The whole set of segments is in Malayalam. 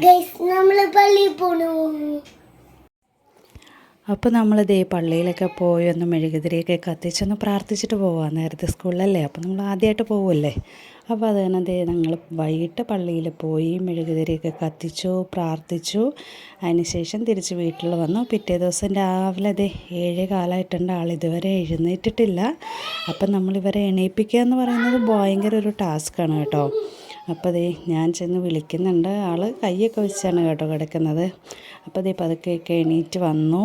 നമ്മൾ പോണു. അപ്പോൾ നമ്മൾ ദേ പള്ളിയിലൊക്കെ പോയി ഒന്ന് മെഴുകുതിരിയൊക്കെ കത്തിച്ചൊന്ന് പ്രാർത്ഥിച്ചിട്ട് പോവാം. നേരത്തെ സ്കൂളിലല്ലേ? അപ്പോൾ നമ്മൾ ആദ്യമായിട്ട് പോവുമല്ലേ അപ്പോൾ അത് തന്നെ ദേ ഞങ്ങൾ വൈകിട്ട് പള്ളിയിൽ പോയി മെഴുകുതിരിയൊക്കെ കത്തിച്ചു പ്രാർത്ഥിച്ചു. അതിനുശേഷം തിരിച്ച് വീട്ടിൽ വന്നു. പിറ്റേ ദിവസം രാവിലെ ദേ ഏഴ് കാലമായിട്ടുണ്ട് ആൾ ഇതുവരെ എഴുന്നേറ്റിട്ടില്ല. അപ്പം നമ്മളിവരെ എണീപ്പിക്കുക എന്ന് പറയുന്നത് ഭയങ്കര ഒരു ടാസ്ക്കാണ് കേട്ടോ. അപ്പോൾ ദേ ഞാൻ ചെന്ന് വിളിക്കുന്നുണ്ട്. ആൾ കൈയൊക്കെ വെച്ചാണ് കേട്ടോ കിടക്കുന്നത്. അപ്പോൾ ദേ പതുക്കെയൊക്കെ എണീറ്റ് വന്നു.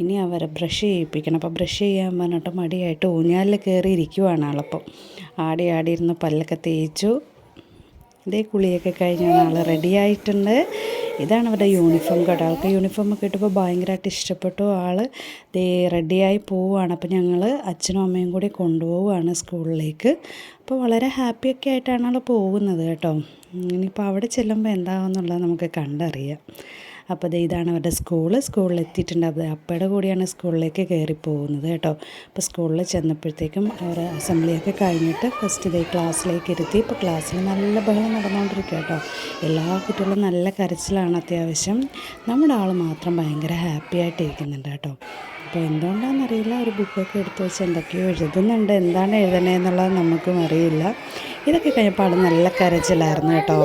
ഇനി അവരെ ബ്രഷ് ചെയ്യിപ്പിക്കണം. അപ്പോൾ ബ്രഷ് ചെയ്യാൻ പറഞ്ഞിട്ട് മടിയായിട്ട് ഊഞ്ഞാലിൽ കയറി ഇരിക്കുവാണ് ആളപ്പം ആടി ആടിയിരുന്ന് പല്ലൊക്കെ തേച്ചു. ഇതേ കുളിയൊക്കെ കഴിഞ്ഞാണ് ആൾ റെഡി ആയിട്ടുണ്ട്. ഇതാണ് അവരുടെ യൂണിഫോം കേട്ടോ അവർക്ക് യൂണിഫോം ഒക്കെ ഇട്ടപ്പോൾ ഭയങ്കരമായിട്ട് ഇഷ്ടപ്പെട്ടു. ആൾ ദേ റെഡിയായി പോവുകയാണ് അപ്പോൾ ഞങ്ങൾ അച്ഛനും അമ്മയും കൂടി കൊണ്ടുപോവുകയാണ് സ്കൂളിലേക്ക്. അപ്പോൾ വളരെ ഹാപ്പിയൊക്കെ ആയിട്ടാണ് ആൾ പോകുന്നത് കേട്ടോ. ഇനിയിപ്പോൾ അവിടെ ചെല്ലുമ്പോൾ എന്താകുന്നുള്ളത് നമുക്ക് കണ്ടറിയാം. അപ്പോൾ ദേ ഇതാണ് അവരുടെ സ്കൂൾ സ്കൂളിൽ എത്തിയിട്ടുണ്ട്. അപ്പോൾ അപ്പയുടെ കൂടിയാണ് സ്കൂളിലേക്ക് കയറി പോകുന്നത് കേട്ടോ. അപ്പോൾ സ്കൂളിൽ ചെന്നപ്പോഴത്തേക്കും അവർ അസംബ്ലിയൊക്കെ കഴിഞ്ഞിട്ട് ഫസ്റ്റ് ഇതേ ക്ലാസ്സിലേക്ക് ഇരുത്തി. ഇപ്പോൾ ക്ലാസ്സിൽ നല്ല ബഹളം നടന്നുകൊണ്ടിരിക്കുക കേട്ടോ. എല്ലാ കുട്ടികളും നല്ല കരച്ചിലാണ് അത്യാവശ്യം. നമ്മുടെ ആൾ മാത്രം ഭയങ്കര ഹാപ്പി ആയിട്ട് ഇരിക്കുന്നുണ്ട് കേട്ടോ. അപ്പോൾ എന്തുകൊണ്ടാണെന്നറിയില്ല ഒരു ബുക്കൊക്കെ എടുത്ത് വെച്ച് എന്തൊക്കെയോ എഴുതുന്നുണ്ട്. എന്താണ് എഴുതണേ എന്നുള്ളത് നമുക്കും അറിയില്ല. ഇതൊക്കെ കഴിഞ്ഞപ്പോൾ അവിടെ നല്ല കരച്ചിലായിരുന്നു കേട്ടോ.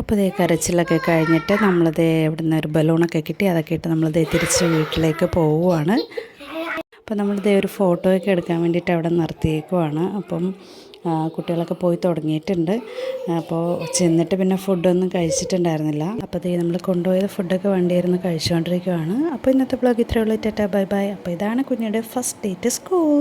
അപ്പോൾ ഇതേ കരച്ചിലൊക്കെ കഴിഞ്ഞിട്ട് നമ്മളിതേ ഇവിടുന്ന് ഒരു ബലൂണൊക്കെ കിട്ടി അതൊക്കെ ഇട്ട് നമ്മളിത് തിരിച്ച് വീട്ടിലേക്ക് പോവുകയാണ് അപ്പോൾ നമ്മളിത് ഒരു ഫോട്ടോയൊക്കെ എടുക്കാൻ വേണ്ടിയിട്ട് അവിടെ നിർത്തിയേക്കുവാണ്. അപ്പം കുട്ടികളൊക്കെ പോയി തുടങ്ങിയിട്ടുണ്ട്. അപ്പോൾ ചെന്നിട്ട് പിന്നെ ഫുഡൊന്നും കഴിച്ചിട്ടുണ്ടായിരുന്നില്ല. അപ്പോൾ ഇതേ നമ്മൾ കൊണ്ടുപോയത് ഫുഡൊക്കെ വണ്ടിയിരുന്ന് കഴിച്ചുകൊണ്ടിരിക്കുവാണ്. അപ്പോൾ ഇന്നത്തെ ബ്ലോഗ് ഇത്രയുള്ളൂ ടാറ്റാ ബൈ ബൈ. അപ്പോൾ ഇതാണ് കുഞ്ഞിയുടെ ഫസ്റ്റ് ഡേറ്റ് സ്കൂൾ